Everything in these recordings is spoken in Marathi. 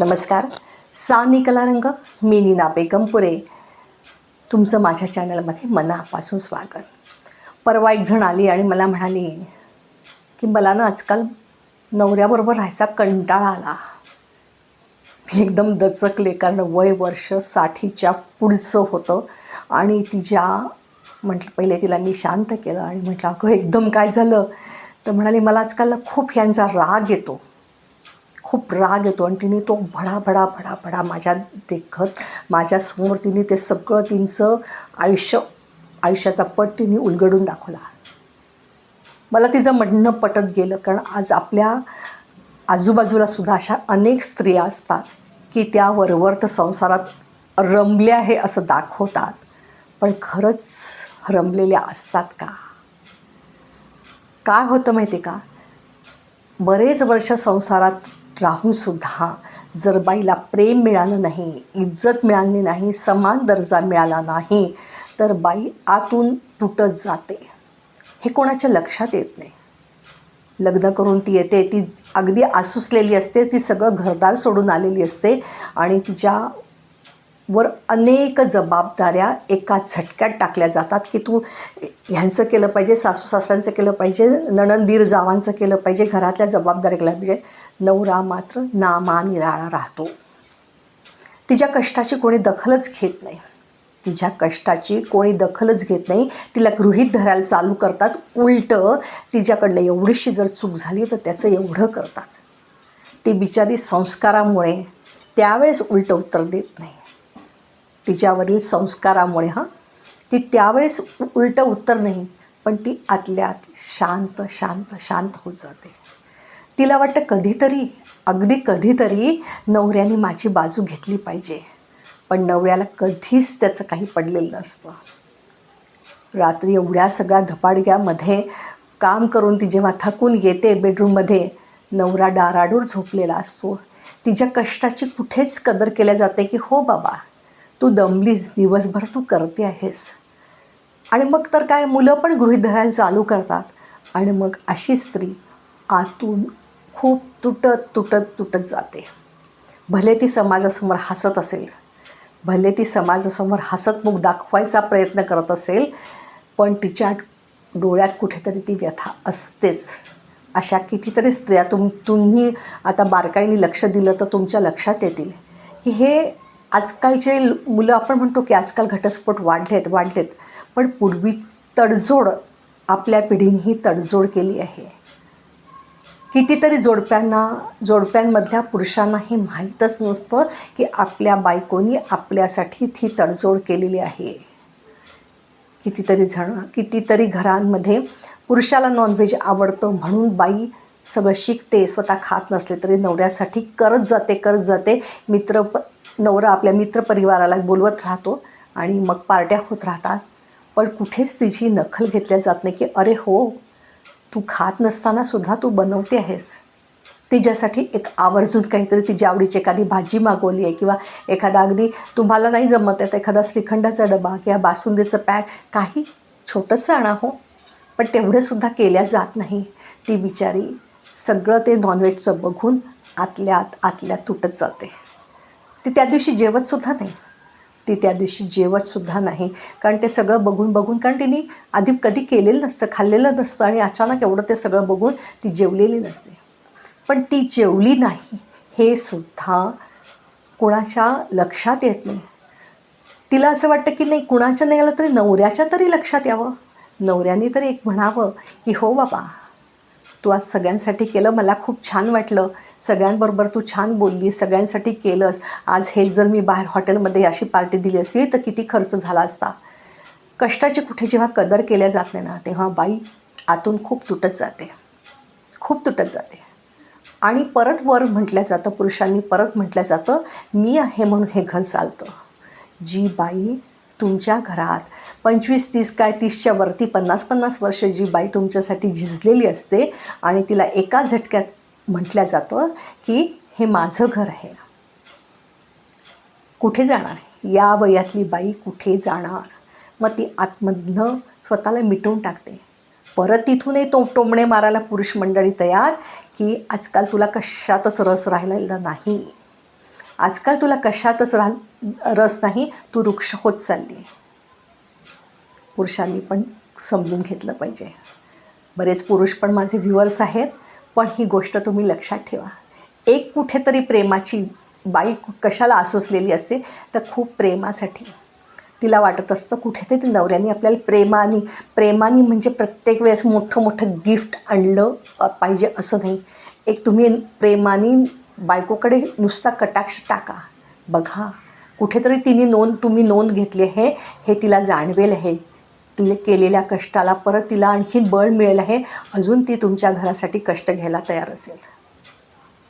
नमस्कार. सा निकला मी नीना बेगमपुरे. तुमचं माझ्या चॅनलमध्ये मनापासून स्वागत. परवा एक जण आली आणि मला म्हणाली की मला ना आजकाल नवऱ्याबरोबर राहायचा कंटाळा आला. मी एकदम दचकले कारण वय वर्ष साठीच्या पुढचं होतं आणि तिच्या म्हटलं पहिले तिला मी शांत केलं आणि म्हटलं अगं एकदम काय झालं? तर म्हणाली मला आजकाल खूप यांचा राग येतो. खूप राग येतो आणि तिने तो भडा भडा भडा भडा माझ्या देखत माझ्यासमोर तिने ते सगळं तिचं आयुष्य आयुष्याचा पट तिने उलगडून दाखवला. मला तिचं म्हणणं पटत गेलं कारण आज आपल्या आजूबाजूला सुद्धा अशा अनेक स्त्रिया असतात की त्या वरवर्त संसारात रमल्या आहे असं दाखवतात पण खरंच रमलेल्या असतात का? काय होतं माहिती आहे का? बरेच वर्ष संसारात राहूनसुद्धा जर बाईला प्रेम मिळालं नाही इज्जत मिळाली नाही समान दर्जा मिळाला नाही तर बाई आतून तुटत जाते. हे कोणाच्या लक्षात येत नाही. लग्न करून ती येते ती अगदी आसुसलेली असते ती सगळं घरदार सोडून आलेली असते आणि तिच्या वर अनेक जबाबदाऱ्या एका झटक्यात टाकल्या जातात की तू ह्यांचं केलं पाहिजे सासू सासऱ्यांचं केलं पाहिजे नणंदीर जावांचं केलं पाहिजे घरातल्या जबाबदाऱ्या केल्या पाहिजे. नवरा मात्र नामानिराळा राहतो. तिच्या कष्टाची कोणी दखलच घेत नाही. तिच्या कष्टाची कोणी दखलच घेत नाही. तिला गृहीत धरायला चालू करतात. उलटं तिच्याकडनं एवढीशी जर चूक झाली तर त्याचं एवढं करतात. ती बिचारी संस्कारामुळे त्यावेळेस उलटं उत्तर देत नाही. तिच्यावरील संस्कारामुळे हां. ती त्यावेळेस उलटं उत्तर नाही पण ती आतल्या आत शांत शांत शांत होत जाते. तिला वाटतं कधीतरी अगदी कधीतरी नवऱ्याने माझी बाजू घेतली पाहिजे पण नवऱ्याला कधीच त्याचं काही पडलेलं नसतं. रात्री एवढ्या सगळ्या धपाडग्यामध्ये काम करून ती जेव्हा थकून येते बेडरूममध्ये नवरा डाराडूर झोपलेला असतो. तिच्या कष्टाची कुठेच कदर केल्या जाते की हो बाबा तू दमलीस दिवसभर तू करते आहेस. आणि मग तर काय मुलं पण गृहित धरायला चालू करतात. आणि मग अशी स्त्री आतून खूप तुटत तुटत तुटत जाते. भले ती समाजासमोर हसत असेल भले ती समाजासमोर हसतमुख दाखवायचा प्रयत्न करत असेल पण तिच्या डोळ्यात कुठेतरी ती व्यथा असतेच. अशा कितीतरी स्त्रिया तुम तुम्ही आता बारकाईने लक्ष दिलं तर तुमच्या लक्षात येतील की हे आजकालचे मुलं आपण म्हणतो की आजकाल घटस्फोट वाढलेत वाढलेत. पण पूर्वी तडजोड आपल्या पिढीनेही तडजोड केली आहे. कितीतरी जोडप्यांना जोडप्यांमधल्या पुरुषांना हे माहीतच नसतं की आपल्या बायकोनी आपल्यासाठी ती तडजोड केलेली आहे. कितीतरी जण कितीतरी घरांमध्ये पुरुषाला नॉनव्हेज आवडतं म्हणून बाई सगळं शिकते स्वतः खात नसले तरी नवऱ्यासाठी करत जाते करत जाते. मित्र नवरा आपल्या मित्रपरिवाराला बोलवत राहतो आणि मग पार्ट्या होत राहतात. पण कुठेच तिची नखल घेतल्या जात नाही की अरे हो तू खात नसताना सुद्धा तू बनवते आहेस. तिच्यासाठी एक आवर्जून काहीतरी तिच्या आवडीची एखादी भाजी मागवली आहे किंवा एखादा अगदी तुम्हाला नाही जमत आहे तर एखादा श्रीखंडाचा डबा किंवा बासुंदीचं पॅक काही छोटंसं आणा हो. पण तेवढंसुद्धा केल्या जात नाही. ती बिचारी सगळं ते नॉनव्हेजचं बघून आतल्या आत आतल्या तुटत जाते. ती त्या दिवशी जेवतसुद्धा नाही. ती त्या दिवशी जेवतसुद्धा नाही. कारण ते सगळं बघून बघून कारण तिने आधी कधी केलेलं नसतं खाल्लेलं नसतं आणि अचानक एवढं ते सगळं बघून ती जेवलेली नसते. पण ती जेवली नाही हे सुद्धा कुणाच्या लक्षात येत नाही. तिला असं वाटतं की नाही कुणाच्या नाही आलं तरी नवऱ्याच्या तरी लक्षात यावं. नवऱ्याने तरी एक म्हणावं की हो बाबा तू आज सगळ्यांसाठी केलं मला खूप छान वाटलं. सगळ्यांबरोबर तू छान बोलली सगळ्यांसाठी केलंस. आज हे जर मी बाहेर हॉटेलमध्ये अशी पार्टी दिली असती तर किती खर्च झाला असता. कष्टाची कुठे जेव्हा कदर केल्या जात नाही ना तेव्हा बाई आतून खूप तुटत जाते. खूप तुटत जाते. आणि परत वर म्हटलं जातं पुरुषांनी परत म्हटलं जातं मी आहे म्हणून हे घर चालतं. जी बाई तुमच्या घरात. पंचवीस तीस काय तीसच्या वरती पन्नास पन्नास वर्ष जी बाई तुमच्यासाठी झिजलेली असते आणि तिला एका झटक्यात म्हटलं जातं की हे माझं घर आहे. कुठे जाणार? या वयातली बाई कुठे जाणार? मग ती आतमधनं स्वतःला मिटवून टाकते. परत तिथूनही तो टोमणे मारायला पुरुष मंडळी तयार की आजकाल तुला कशातच रस राहिलेला नाही. आजकाल तुला कशातच राह रस नाही तू वृक्ष होत चालली. पुरुषांनी पण समजून घेतलं पाहिजे. बरेच पुरुष पण माझे व्ह्युअर्स आहेत पण ही गोष्ट तुम्ही लक्षात ठेवा. एक कुठेतरी प्रेमाची बाई कशाला आसोसलेली असते तर खूप प्रेमासाठी. तिला वाटत असतं कुठेतरी नवऱ्याने आपल्याला प्रेमाने प्रेमाने म्हणजे प्रत्येक वेळेस मोठं मोठं गिफ्ट आणलं पाहिजे असं नाही. एक तुम्ही प्रेमाने बायकोकडे नुसता कटाक्ष टाका. बघा कुठेतरी तिने नोंद तुम्ही नोंद घेतली आहे हे तिला जाणवेल आहे. तिने केलेल्या कष्टाला परत तिला आणखीन बळ मिळेल आहे. अजून ती तुमच्या घरासाठी कष्ट घ्यायला तयार असेल.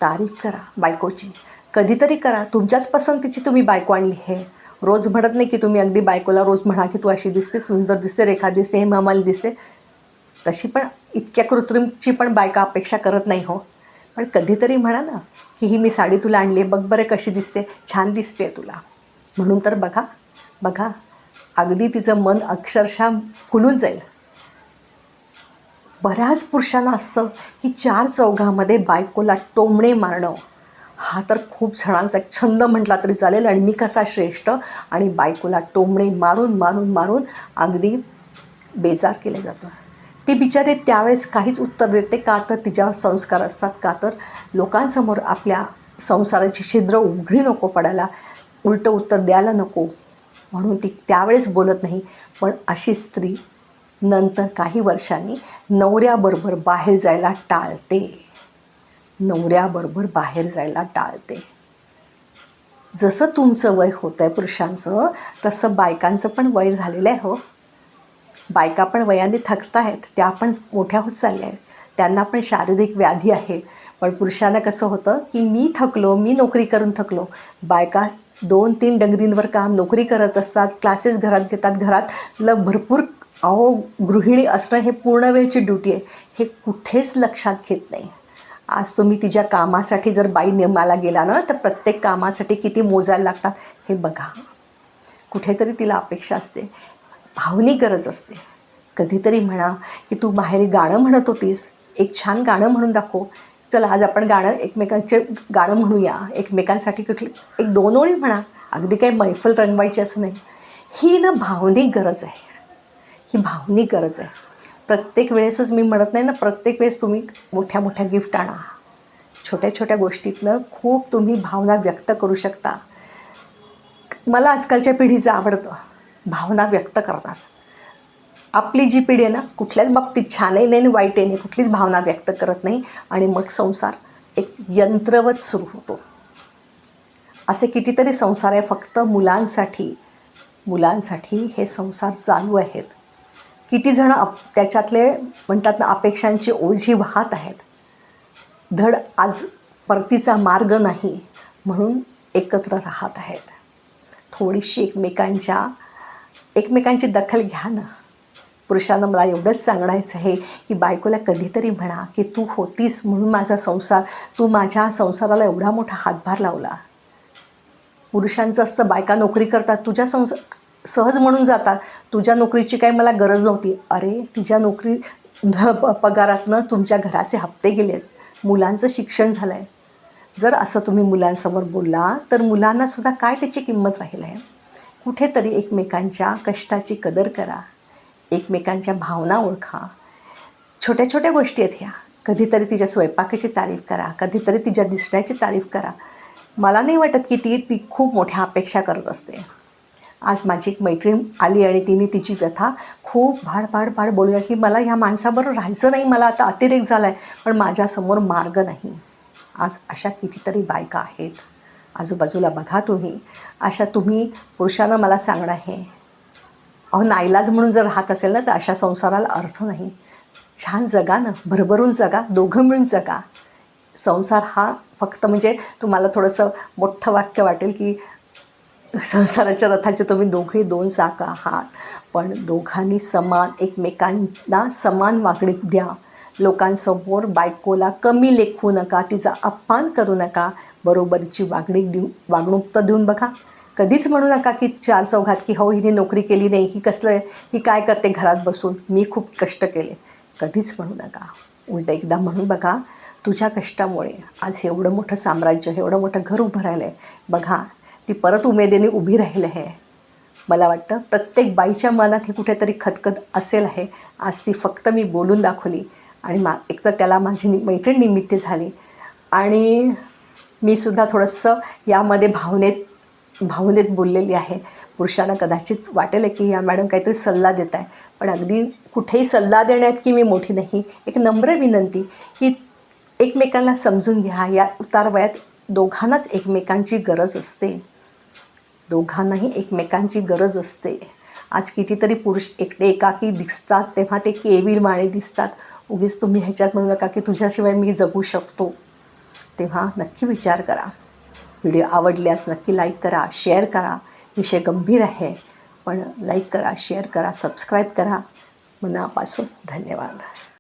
तारीफ करा बायकोची. कधीतरी करा. तुमच्याच पसंतीची तुम्ही बायको आणली आहे. रोज म्हणत नाही की तुम्ही अगदी बायकोला रोज म्हणा की तू अशी दिसते सुंदर दिसते रेखा दिसते हे मामाला दिसते. तशी पण इतक्या कृत्रिमची पण बायका अपेक्षा करत नाही हो. पण कधीतरी म्हणा ना की ही मी साडी तुला आणली आहे. बघ बरं कशी दिसते. छान दिसते तुला. म्हणून तर बघा बघा अगदी तिचं मन अक्षरशः फुलून जाईल. बऱ्याच पुरुषांना असतं की चार चौघामध्ये बायकोला टोमणे मारणं. हा तर खूप जणांचा एक छंद म्हटला तरी चालेल आणि मी कसा श्रेष्ठ आणि बायकोला टोमणे मारून मारून मारून अगदी बेजार केले जातो. ती बिचारे त्यावेळेस काहीच उत्तर देते का तर तिच्यावर संस्कार असतात का तर लोकांसमोर आपल्या संसाराची छिद्र उघडी नको पडायला उलटं उत्तर द्यायला नको. म्हणून ती त्यावेळेस बोलत नाही. पण अशी स्त्री नंतर काही वर्षांनी नवऱ्याबरोबर बाहेर जायला टाळते. नवऱ्याबरोबर बाहेर जायला टाळते. जसं तुमचं वय होतं आहे पुरुषांचं तसं बायकांचं पण वय झालेलं आहे हो. बायका पण वयाने थकत आहेत त्या पण मोठ्या होत चालल्या आहेत. त्यांना पण शारीरिक व्याधी आहे. पण पुरुषांना कसं होतं की मी थकलो मी नोकरी करून थकलो. बायका दोन तीन डंगरींवर काम नोकरी करत असतात क्लासेस घरात घेतात घरात ल भरपूर अहो गृहिणी असणं हे पूर्ण वेळची ड्युटी आहे. हे कुठेच लक्षात घेत नाही. आज तुम्ही तिच्या कामासाठी जर बाई नेमाला गेला ना तर प्रत्येक कामासाठी किती मोजायला लागतात हे बघा. कुठेतरी तिला अपेक्षा असते. भावनिक गरज असते. कधीतरी म्हणा की तू बाहेर गाणं म्हणत होतीस एक छान गाणं म्हणून दाखव. चला आज आपण गाणं एकमेकांचे गाणं म्हणूया. एकमेकांसाठी कुठली एक दोन ओळी म्हणा. अगदी काही मैफल रंगवायची असं नाही. ही ना भावनिक गरज आहे. ही भावनिक गरज आहे. प्रत्येक वेळेसच मी म्हणत नाही ना प्रत्येक वेळेस तुम्ही मोठ्या मोठ्या गिफ्ट आणा. छोट्या छोट्या गोष्टीतनं खूप तुम्ही भावना व्यक्त करू शकता. मला आजकालच्या पिढीचं आवडतं. भावना व्यक्त करतात आपली जी पिढी आहे ना कुठल्याच बाबतीत छानही नाही वाईटही नाही कुठलीच भावना व्यक्त करत नाही आणि मग संसार एक यंत्रवत सुरू होतो. असे कितीतरी संसार आहे फक्त मुलांसाठी मुलांसाठी हे संसार चालू आहेत. कितीजणं अप त्याच्यातले म्हणतात ना अपेक्षांची ओझी वाहत आहेत. धड आज परतीचा मार्ग नाही म्हणून एकत्र राहत आहेत. थोडीशी एकमेकांच्या एकमेकांची दखल घ्या ना. पुरुषांना मला एवढंच सांगायचं आहे की बायकोला कधीतरी म्हणा की तू होतीस म्हणून माझा संसार तू माझ्या संसाराला एवढा मोठा हातभार लावला. पुरुषांचं असतं बायका नोकरी करतात तुझ्या संस सहज म्हणून जातात. तुझ्या नोकरीची काही मला गरज नव्हती. अरे तुझ्या नोकरी पगारातनं तुमच्या घराचे हप्ते गेलेत. मुलांचं शिक्षण झालं आहे जर असं तुम्ही मुलांसमोर बोलला तर मुलांनासुद्धा काय त्याची किंमत राहील आहे? कुठेतरी एकमेकांच्या कष्टाची कदर करा. एकमेकांच्या भावना ओळखा. छोट्या छोट्या गोष्टी आहेत ह्या. कधीतरी तिच्या स्वयंपाकाची तारीफ करा. कधीतरी तिच्या दिसण्याची तारीफ करा. मला नाही वाटत की ती ती खूप मोठ्या अपेक्षा करत असते. आज माझी एक मैत्रीण आली आणि तिने तिची व्यथा खूप भाड भाड भाड बोलली. की मला ह्या माणसाबरोबर राहायचं नाही. मला आता अतिरेक झाला आहे पण माझ्यासमोर मार्ग नाही. आज अशा कितीतरी बायका आहेत. आजूबाजूला बघा तुम्ही. अशा तुम्ही पुरुषांना मला सांगणं आहे. अहो नाईलाज म्हणून जर राहत असेल ना तर अशा संसाराला अर्थ नाही. छान जगा ना भरभरून जगा दोघं मिळून जगा. संसार हा फक्त म्हणजे तुम्हाला थोडंसं मोठं वाक्य वाटेल की संसाराच्या रथाचे तुम्ही दोघे दोन चाक आहात. पण दोघांनी समान एकमेकांना समान वागणूक द्या. लोकांसमोर बायकोला कमी लेखू नका तिचा अपमान करू नका बरोबरीची वागणूक देऊ वागणूक तर देऊन बघा. कधीच म्हणू नका की चार चौघात की हो हिने नोकरी केली नाही ही कसलं ही काय करते घरात बसून? मी खूप कष्ट केले. कधीच म्हणू नका. उलट एकदा म्हणून बघा तुझ्या कष्टामुळे आज एवढं मोठं साम्राज्य एवढं मोठं घर उभं राहिलं आहे बघा ती परत उमेदीने उभी राहिलं आहे. मला वाटतं प्रत्येक बाईच्या मनात हे कुठेतरी खतखत असेल आहे. आज ती फक्त मी बोलून दाखवली. आणि मा एक तर त्याला माझी नि मैत्रीण निमित्त झाली. आणि मी सुद्धा थोडंसं यामध्ये भावनेत भावनेत बोललेली आहे. पुरुषांना कदाचित वाटेल की या मॅडम काहीतरी सल्ला देत आहे. पण अगदी कुठेही सल्ला देण्यात की मी मोठी नाही. एक नम्र विनंती की एकमेकांना समजून घ्या. या उतार वयात दोघांनाच एकमेकांची गरज असते. दोघांनाही एकमेकांची गरज असते. आज कितीतरी पुरुष एकटे एकाकी दिसतात तेव्हा ते केविल माणे दिसतात. उगीच तुम्ही ह्याच्यात म्हणू नका की तुझ्याशिवाय मी जगू शकतो. तेव्हा नक्की विचार करा. व्हिडिओ आवडल्यास नक्की लाईक करा शेअर करा. विषय गंभीर आहे पण लाईक करा शेअर करा सबस्क्राईब करा. मनापासून धन्यवाद.